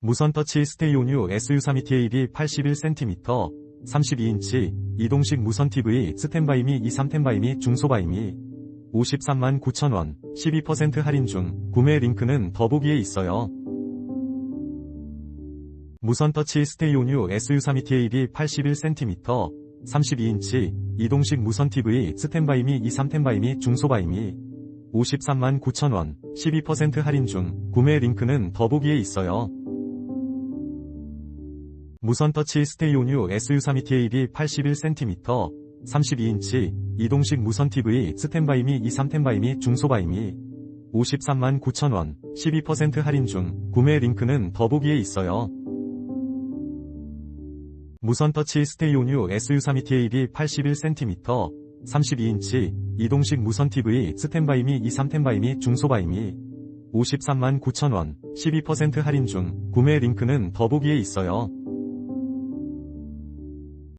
무선 터치 스테이오뉴 SU32 TAB 81cm, 32인치, 이동식 무선 TV 스탠바이미 23텐바이미 중소바이미 53만 9천원, 12% 할인 중, 구매 링크는 더보기에 있어요. 무선 터치 스테이오뉴 SU32 TAB 81cm, 32인치, 이동식 무선 TV 스탠바이미 23텐바이미 중소바이미 53만 9천원, 12% 할인 중, 구매 링크는 더보기에 있어요. 무선 터치 스테이오뉴 SU32 TAB 81cm, 32인치, 이동식 무선 TV 스탠바이미 23텐바이미 중소바이미 53만 9천원, 12% 할인 중, 구매 링크는 더보기에 있어요. 무선 터치 스테이오뉴 SU32 TAB 81cm, 32인치, 이동식 무선 TV 스탠바이미 23텐바이미 중소바이미 53만 9천원, 12% 할인 중, 구매 링크는 더보기에 있어요.